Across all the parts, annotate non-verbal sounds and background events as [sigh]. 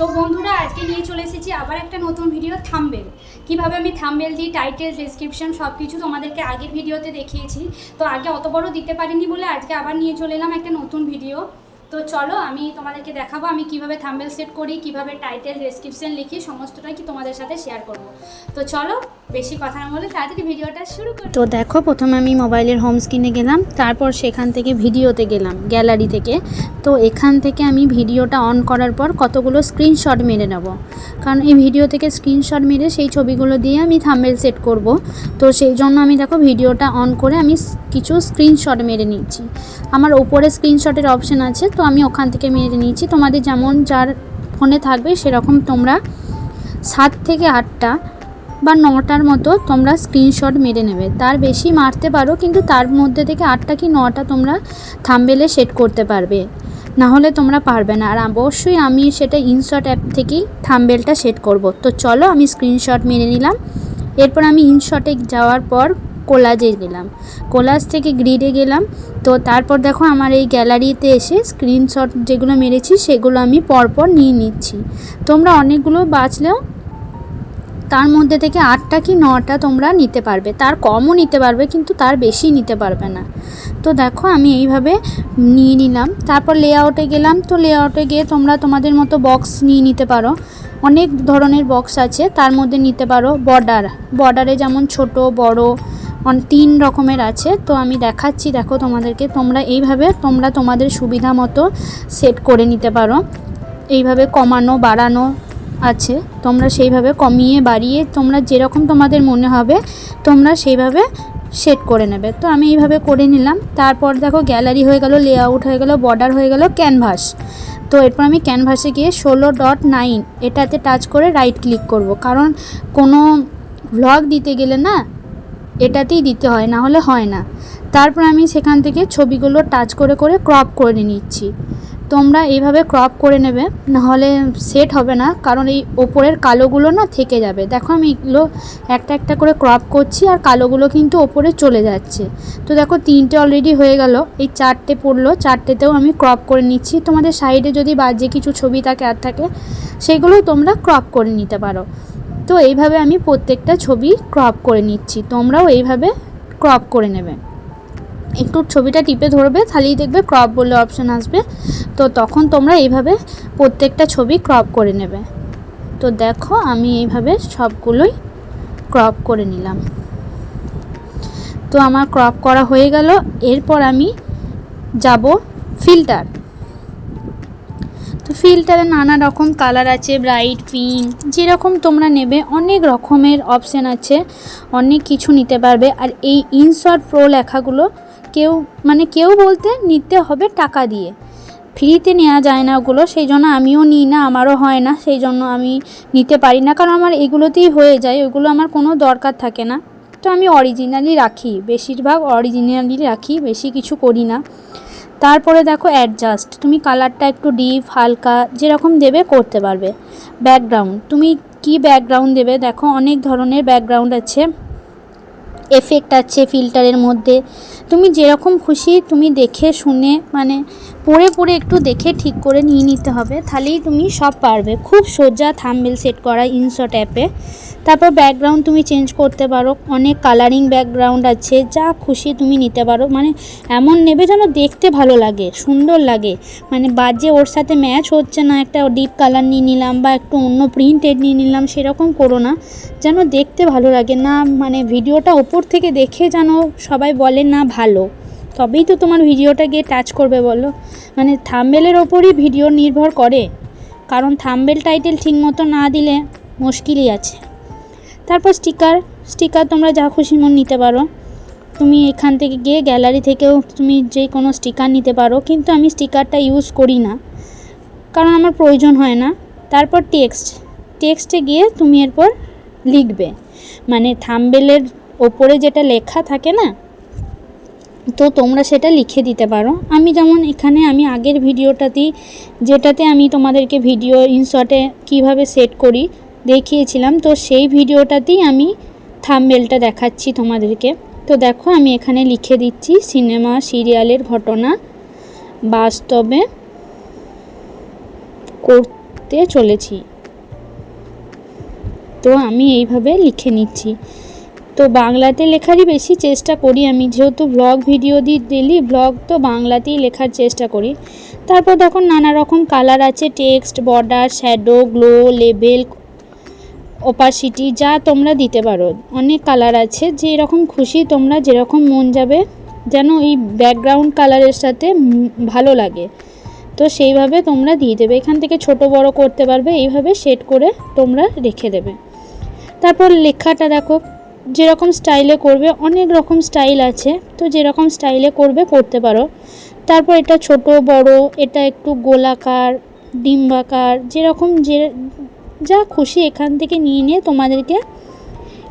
তো বন্ধুরা, আজকে নিয়ে চলে এসেছি আবার একটা নতুন ভিডিও থাম্বেল কীভাবে আমি থাম্বেল দিই টাইটেল ডেসক্রিপশন সব কিছু তোমাদেরকে আগের ভিডিওতে দেখিয়েছি। তো আগে অত বড় দিতে পারিনি বলে আজকে আবার নিয়ে চলে এলাম একটা নতুন ভিডিও তো চলো, আমি তোমাদেরকে দেখাবো আমি কীভাবে থাম্বেল সেট করি, কীভাবে টাইটেল ডেসক্রিপশন লিখি, সমস্তটাই কি তোমাদের সাথে শেয়ার করব। তো চলো, বেশি কথা না বলে তাড়াতাড়ি ভিডিওটা শুরু করি। তো দেখো, প্রথমে আমি মোবাইলের হোম স্ক্রিনে গেলাম, তারপর সেখান থেকে ভিডিওতে গেলাম গ্যালারি থেকে। তো এখান থেকে আমি ভিডিওটা অন করার পর কতগুলো স্ক্রিনশট মেরে নেব। কারণ এই ভিডিও থেকে স্ক্রিনশট মেরে সেই ছবিগুলো দিয়ে আমি থাম্বেল সেট করব। তো সেই জন্য আমি দেখো, ভিডিওটা অন করে আমি কিছু স্ক্রিনশট মেরে নিচ্ছি। আমার ওপরে স্ক্রিনশটের অপশন আছে তো আমি ওখান থেকে মেরে নিয়েছি। তোমাদের যেমন যার ফোনে থাকবে সেরকম তোমরা সাত থেকে আটটা বা নটার মতো তোমরা স্ক্রিনশট মেরে নেবে। তার বেশি মারতে পারো, কিন্তু তার মধ্যে থেকে আটটা কি নটা তোমরা থাম্বেলে সেট করতে পারবে। না হলে তোমরা পারবে না। আর অবশ্যই আমি সেটা ইনশট অ্যাপ থেকেই থাম্বেলটা সেট করব। তো চলো আমি স্ক্রিনশট মেরে নিলাম। এরপর আমি ইনশটে যাওয়ার পর কোলাজে গেলাম। কোলাজ থেকে গ্রিডে গেলাম। তো তারপর দেখো আমার এই গ্যালারিতে এসে স্ক্রিনশট যেগুলো মেরেছি সেগুলো আমি পরপর নিয়ে নিচ্ছি। তোমরা অনেকগুলো বাঁচলেও তার মধ্যে থেকে আটটা কি নটা তোমরা নিতে পারবে। তার কমও নিতে পারবে কিন্তু তার বেশি নিতে পারবে না। তো দেখো আমি এইভাবে নিয়ে নিলাম। তারপর লেআউটে গেলাম। তো লেআউটে গিয়ে তোমরা তোমাদের মতো বক্স নিয়ে নিতে পারো। অনেক ধরনের বক্স আছে। তার মধ্যে নিতে পারো বর্ডার বর্ডারে যেমন ছোট, বড় তিন রকমের আছে। তো আমি দেখাচ্ছি, দেখো তোমাদেরকে, তোমরা এইভাবে, তোমরা তোমাদের সুবিধা মতো সেট করে নিতে পারো। এইভাবে কমানো, বাড়ানো আছে। তোমরা সেইভাবে কমিয়ে বাড়িয়ে, তোমরা যেরকম তোমাদের মনে হবে, তোমরা সেইভাবে সেট করে নেবে। তো আমি এইভাবে করে নিলাম। তারপর দেখো গ্যালারি হয়ে গেল লেআউট হয়ে গেল বর্ডার হয়ে গেল ক্যানভাস তো এরপর আমি ক্যানভাসে গিয়ে ষোলো ডট নাইন এটাতে টাচ করে রাইট ক্লিক করব। কারণ কোনো ভ্লগ দিতে গেলে না এটাতেই দিতে হয়, না হলে হয় না। তারপর আমি সেখান থেকে ছবিগুলো টাচ করে করে ক্রপ করে নিচ্ছি। তোমরা এইভাবে ক্রপ করে নেবে নাহলে সেট হবে না, কারণ এই ওপরের কালোগুলো না থেকে যাবে। দেখো আমি এগুলো একটা একটা করে ক্রপ করছি আর কালোগুলো কিন্তু ওপরে চলে যাচ্ছে। তো দেখো তিনটে অলরেডি হয়ে গেল, এই চারটে পড়ল, চারটেতেও আমি ক্রপ করে নিচ্ছি। তোমাদের সাইডে যদি বাজে কিছু ছবি থাকে আর থাকে, সেগুলো তোমরা ক্রপ করে নিতে পারো। তো এইভাবে আমি প্রত্যেকটা ছবি ক্রপ করে নিচ্ছি। তোমরাও এইভাবে ক্রপ করে নেবে। একটু ছবিটা টিপে ধরবে, তাহলেই দেখবে ক্রপ বলে অপশন আসবে। তো তখন তোমরা এইভাবে প্রত্যেকটা ছবি ক্রপ করে নেবে। তো দেখো, আমি এইভাবে সবগুলোই ক্রপ করে নিলাম। তো আমার ক্রপ করা হয়ে গেল। এরপর আমি যাব ফিল্টার তো ফিল্টারে নানা রকম কালার আছে ব্রাইট পিঙ্ক যেরকম তোমরা নেবে, অনেক রকমের অপশান আছে, অনেক কিছু নিতে পারবে। আর এই ইনশর্ট প্রো লেখাগুলো কেউ মানে কেউ বলতে নিতে হবে টাকা দিয়ে। ফ্রিতে নেওয়া যায় না ওগুলো, সেই জন্য আমিও নিই না, আমারও হয় না, সেই জন্য আমি নিতে পারি না। কারণ আমার এগুলোতেই হয়ে যায়, ওগুলো আমার কোনো দরকার থাকে না। তো আমি অরিজিনালি রাখি, বেশিরভাগ অরিজিনালি রাখি, বেশি কিছু করি না। তারপরে দেখো অ্যাডজাস্ট তুমি কালারটা একটু ডিপ হালকা, যেরকম দেবে করতে পারবে। ব্যাকগ্রাউন্ড তুমি কি ব্যাকগ্রাউন্ড দেবে? দেখো অনেক ধরনের ব্যাকগ্রাউন্ড আছে। এফেক্ট আছে ফিল্টারের মধ্যে। তুমি যেরকম খুশি, তুমি দেখে শুনে মানে পড়ে পড়ে একটু দেখে ঠিক করে নিয়ে নিতে হবে। তাহলেই তুমি সব পারবে। খুব সোজা থাম্বেল সেট করা ইনশট অ্যাপে তারপর ব্যাকগ্রাউন্ড তুমি চেঞ্জ করতে পারো। অনেক কালারিং ব্যাকগ্রাউন্ড আছে। যা খুশি তুমি নিতে পারো। মানে এমন নেবে যেন দেখতে ভালো লাগে, সুন্দর লাগে। মানে বাজে ওর সাথে ম্যাচ হচ্ছে না। একটা ডিপ কালার নিয়ে নিলাম বা একটু অন্য প্রিন্টেড নিয়ে নিলাম সেরকম করো না। যেন দেখতে ভালো লাগে। না মানে ভিডিওটা ওপর থেকে দেখে যেন সবাই বলে না ভালো। তবেই তো তোমার ভিডিওটা গিয়ে টাচ করবে বলো। মানে থাম্বেলের ওপরই ভিডিও নির্ভর করে। কারণ থাম্বেল টাইটেল ঠিক মতো না দিলে মুশকিলই আছে। তারপর স্টিকার স্টিকার তোমরা যা খুশি মন নিতে পারো। তুমি এখান থেকে গিয়ে গ্যালারি থেকেও তুমি যে কোনো স্টিকার নিতে পারো। কিন্তু আমি স্টিকারটা ইউজ করি না। কারণ আমার প্রয়োজন হয় না। তারপর টেক্সট টেক্সটে গিয়ে তুমি এরপর লিখবে। মানে থাম্বেলের ওপরে যেটা লেখা থাকে না তো তোমরা সেটা লিখে দিতে পারো। আমি যেমন এখানে আমি আগের ভিডিওটাতেই, যেটাতে আমি তোমাদেরকে ভিডিও ইনশটে কীভাবে সেট করি দেখিয়েছিলাম, তো সেই ভিডিওটাতেই আমি থাম্বেলটা দেখাচ্ছি তোমাদেরকে। তো দেখো আমি এখানে লিখে দিচ্ছি, সিনেমা, সিরিয়ালের ঘটনা বাস্তবে করতে চলেছি। তো আমি এইভাবে লিখে নিচ্ছি। তো বাংলাতে লেখারই বেশি চেষ্টা করি আমি। যেহেতু ব্লগ ভিডিও দিই ডেলি ব্লগ তো বাংলাতেই লেখার চেষ্টা করি। তারপর তখন নানা রকম কালার আছে text border shadow glow label opacity যা তোমরা দিতে পারো। অনেক কালার আছে, যেরকম খুশি তোমরা যেরকম মন যাবে, যেন এই ব্যাকগ্রাউন্ড কালারের সাথে ভালো লাগে। তো সেইভাবে তোমরা দিয়ে দেবে। এখান থেকে ছোট বড় করতে পারবে, এইভাবে সেট করে তোমরা রেখে দেবে। তারপর লেখাটা দেখো যেরকম স্টাইলে করবে, অনেক রকম স্টাইল আছে। তো যেরকম স্টাইলে করবে, করতে পারো। তারপর এটা ছোট, বড়, এটা একটু গোলাকার, ডিম্বাকার, যেরকম যে, যা খুশি এখান থেকে নিয়ে নিয়ে তোমাদেরকে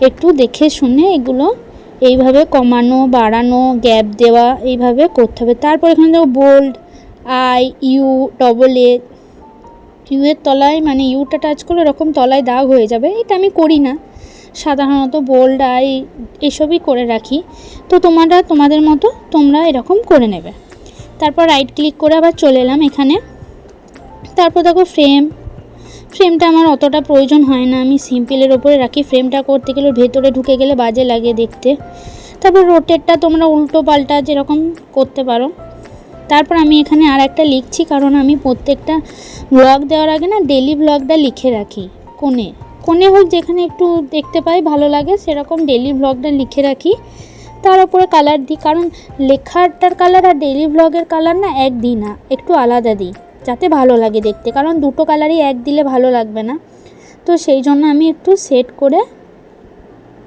একটু দেখে শুনে এগুলো এইভাবে কমানো, বাড়ানো গ্যাপ দেওয়া, এইভাবে করতে হবে। তারপর এখানে দেখো bold I U double A এর তলায় মানে ইউটা টাচ করলে এরকম তলায় দাগ হয়ে যাবে। এটা আমি করি না। সাধারণত বোল্ড আই এসবই করে রাখি। তো তোমরা, তোমাদের মতো তোমরা এরকম করে নেবে। তারপর রাইট ক্লিক করে আবার চলে এলাম এখানে। তারপর দেখো ফ্রেম ফ্রেমটা আমার অতটা প্রয়োজন হয় না। আমি সিম্পলের ওপরে রাখি। ফ্রেমটা করতে গেলে ভেতরে ঢুকে গেলে বাজে লাগে দেখতে। তারপর রোটেটটা তোমরা উল্টো পাল্টা যেরকম করতে পারো। তারপর আমি এখানে আর একটা লিখছি, কারণ আমি প্রত্যেকটা ব্লগ দেওয়ার আগে না ডেলি ব্লগটা লিখে রাখি কোণে। কোণে হোক, যেখানে একটু দেখতে পাই, ভালো লাগে, সেরকম ডেলি ব্লগটা লিখে রাখি। তার উপরে কালার দিই, কারণ লেখাটার কালার আর ডেলি ব্লগের কালার না এক দিই না, একটু আলাদা দিই, যাতে ভালো লাগে দেখতে। কারণ দুটো কালারই এক দিলে ভালো লাগবে না। তো সেই জন্য আমি একটু সেট করে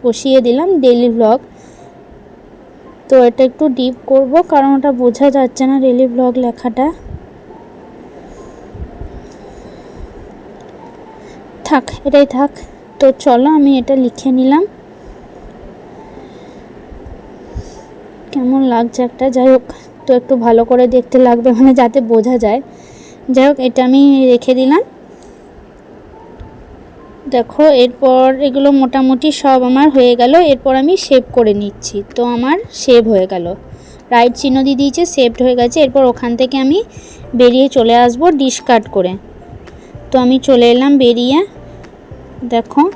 বসিয়ে দিলাম ডেলি ব্লগ তো এটা একটু ডিপ করব, কারণ ওটা বোঝা যাচ্ছে না ডেলি ব্লগ লেখাটা। থাক, এটাই থাক। তো চলো, আমি এটা লিখে নিলাম। কেমন লাগছে একটা? যাই হোক, তো একটু ভালো করে দেখতে লাগবে মানে যাতে বোঝা যায়। যাই হোক, এটা আমি রেখে দিলাম। দেখো, এরপর এগুলো মোটামুটি সব আমার হয়ে গেল। এরপর আমি সেভ করে নিচ্ছি। তো আমার সেভ হয়ে গেল। রাইট চিহ্ন দিয়ে দিয়েছে সেভড হয়ে গেছে। এরপর ওখান থেকে আমি বেরিয়ে চলে আসব ডিসকার্ড করে। তো আমি চলে এলাম বেরিয়ে। দেখো,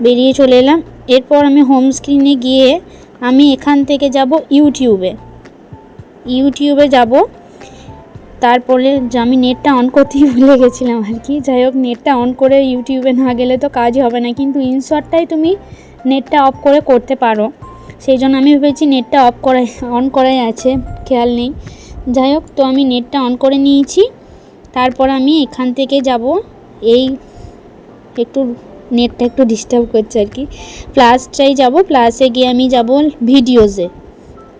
বেরিয়ে চলে এলাম। এরপর আমি হোম স্ক্রিনে গিয়ে আমি এখান থেকে যাব ইউটিউবে ইউটিউবে যাব। তারপরে আমি নেটটা অন করতেই [laughs] ভুলে গেছিলাম আর কি। যাই হোক, নেটটা অন করে ইউটিউবে না গেলে তো কাজ হবে না। কিন্তু ইনশর্টটাই তুমি নেটটা অফ করে করতে পারো। সেই জন্য আমি ভেবেছি নেটটা অফ করাই অন করাই আছে, খেয়াল নেই। যাই হোক, তো আমি নেটটা অন করে নিয়েছি। তারপর আমি এখান থেকে যাব। এই একটু নেটটা একটু ডিস্টার্ব করছে আর কি। প্লাসটাই যাব প্লাসে গিয়ে আমি যাব ভিডিওসে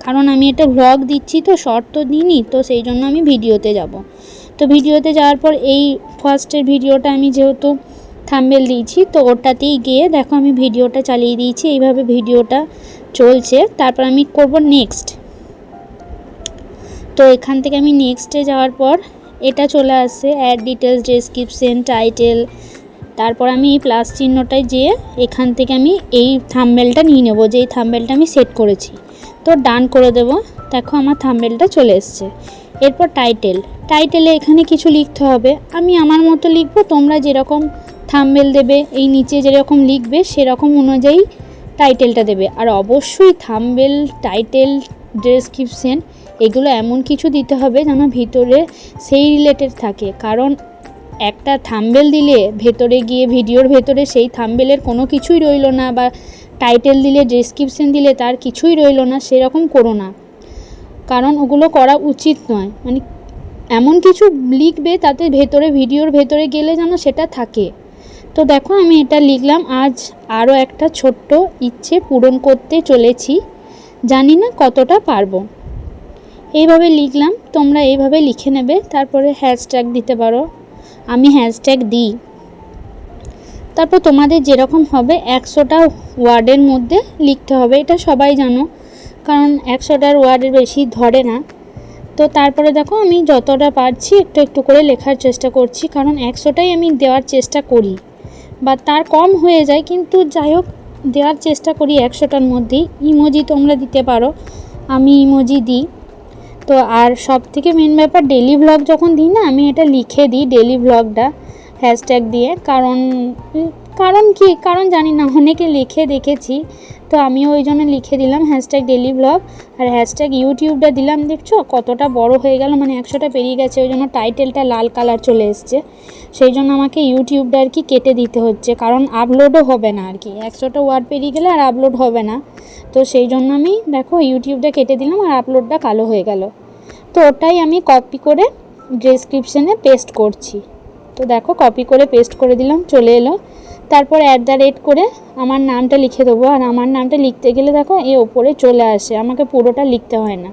কারণ আমি এটা ভ্লগ দিচ্ছি তো শর্ট তো দিইনি, তো সেই জন্য আমি ভিডিওতে যাব। তো ভিডিওতে যাওয়ার পর এই ফার্স্টের ভিডিওটা আমি যেহেতু থাম্বেল দিয়েছি, তো ওটাতেই গিয়ে দেখো আমি ভিডিওটা চালিয়ে দিয়েছি, এইভাবে ভিডিওটা চলছে। তারপর আমি করব নেক্সট তো এখান থেকে আমি নেক্সটে যাওয়ার পর এটা চলে আসছে অ্যাড ডিটেলস ডেসক্রিপশন টাইটেল তারপর আমি এই প্লাস চিহ্নটায় যেয়ে এখান থেকে আমি এই থাম্বেলটা নিয়ে নেব যে এই থাম্বেলটা আমি সেট করেছি। তো ডান করে দেব। দেখো আমার থাম্বেলটা চলে এসছে। এরপর টাইটেল। টাইটেলে এখানে কিছু লিখতে হবে। আমি আমার মতো লিখব, তোমরা যেরকম থাম্বেল দেবে, এই নিচে যেরকম লিখবে, সেরকম অনুযায়ী টাইটেলটা দেবে। আর অবশ্যই থাম্বেল টাইটেল, ডেসক্রিপশন, এগুলো এমন কিছু দিতে হবে যেন ভিতরে সেই রিলেটেড থাকে। কারণ একটা থাম্বেল দিলে ভেতরে গিয়ে ভিডিওর ভেতরে সেই থাম্বেলের কোনো কিছুই রইল না বা টাইটেল দিলে ডেসক্রিপশন দিলে তার কিছুই রইল না, সেরকম করো না। কারণ ওগুলো করা উচিত নয়। মানে এমন কিছু লিখবে তাতে ভেতরে, ভিডিওর ভেতরে গেলে যেন সেটা থাকে। তো দেখো আমি এটা লিখলাম, আজ আরও একটা ছোট্ট ইচ্ছে পূরণ করতে চলেছি। জানি না কতটা পারব। এইভাবে লিখলাম, তোমরা এইভাবে লিখে নেবে, তারপরে হ্যাশট্যাগ দিতে পারো। আমি হ্যাশট্যাগ দিই। তারপর তোমাদের যেরকম হবে, একশোটা ওয়ার্ডের মধ্যে লিখতে হবে, এটা সবাই জানো। কারণ একশোটার ওয়ার্ডের বেশি ধরে না। তো তারপরে দেখো, আমি যতটা পারছি একটু একটু করে লেখার চেষ্টা করছি, কারণ একশোটাই আমি দেওয়ার চেষ্টা করি। বা তার কম হয়ে যায়, কিন্তু যাই হোক, দেওয়ার চেষ্টা করি একশোটার মধ্যেই। ইমোজি তোমরা দিতে পারো। আমি ইমোজি দিই। তো আর সব থেকে মেন ব্যাপার ডেলি ব্লগ যখন দিই না, আমি এটা লিখে দিই ডেলি ব্লগটা হ্যাশট্যাগ দিয়ে। কারণ কারণ কি? কারণ জানি না, অনেকে লিখে দেখেছি। তো আমিও ওই জন্য লিখে দিলাম হ্যাশট্যাগ ডেলি ব্লগ আর হ্যাশট্যাগ ইউটিউবটা দিলাম, দেখছ? কতটা বড় হয়ে গেল মানে একশোটা পেরিয়ে গেছে, ওই জন্য টাইটেলটা লাল কালার চলে এসছে। সেই জন্য আমাকে ইউটিউবটা আর কি কেটে দিতে হচ্ছে, কারণ আপলোডও হবে না আর কি। একশোটা ওয়ার্ড পেরিয়ে গেলে আর আপলোড হবে না। তো সেই জন্য আমি, দেখো ইউটিউবটা কেটে দিলাম আর আপলোডটা কালো হয়ে গেল। তো ওটাই আমি কপি করে ডেসক্রিপশানে পেস্ট করছি। তো দেখো কপি করে পেস্ট করে দিলাম, চলে এলো। তারপর অ্যাট দ্য রেট করে আমার নামটা লিখে দেবো। আর আমার নামটা লিখতে গেলে দেখো এ ওপরে চলে আসে, আমাকে পুরোটা লিখতে হয় না।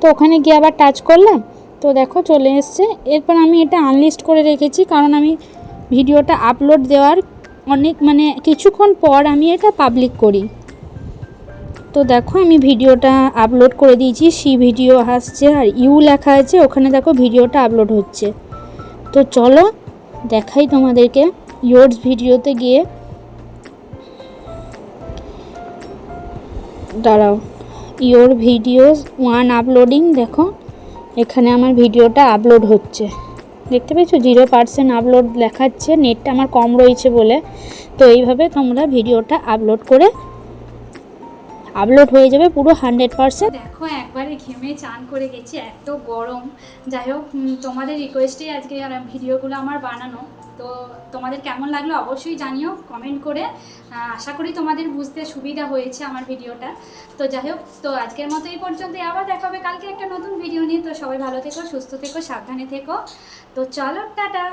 তো ওখানে গিয়ে আবার টাচ করলাম, তো দেখো চলে এসছে। এরপর আমি এটা আনলিস্ট করে রেখেছি, কারণ আমি ভিডিওটা আপলোড দেওয়ার অনেক মানে কিছুক্ষণ পর আমি এটা পাবলিক করি। তো দেখো আমি ভিডিওটা আপলোড করে দিয়েছি সি ভিডিও আসছে আর ইউ লেখা আছে, ওখানে দেখো ভিডিওটা আপলোড হচ্ছে। তো চলো দেখাই তোমাদেরকে। ইয়োর্স ভিডিওতে গিয়ে দাঁড়াও। ইয়োর ভিডিওস ওয়ান আপলোডিং দেখো। এখানে আমার ভিডিওটা আপলোড হচ্ছে। দেখতে পেয়েছ জিরো পার্সেন্ট আপলোড দেখাচ্ছে। নেটটা আমার কম রয়েছে বলে। তো এইভাবে তোমরা ভিডিওটা আপলোড করে আপলোড হয়ে যাবে পুরো হান্ড্রেড পার্সেন্ট দেখো, একবারে ঘেমে চান করে গেছি, এত গরম। যাই হোক তোমাদের রিকোয়েস্টেই আজকে ভিডিওগুলো আমার বানানো। তো তোমাদের কেমন লাগল অবশ্যই জানিও কমেন্ট করে। আশা করি তোমাদের বুঝতে সুবিধা হয়েছে আমার ভিডিওটা। তো যাই হোক, তো আজকের মতো এই পর্যন্ত আবার দেখা হবে কালকে একটা নতুন ভিডিও নিয়ে। তো সবাই ভালো থেকো, সুস্থ থেকো, সাবধানে থেকো। তো চলো, টাটা।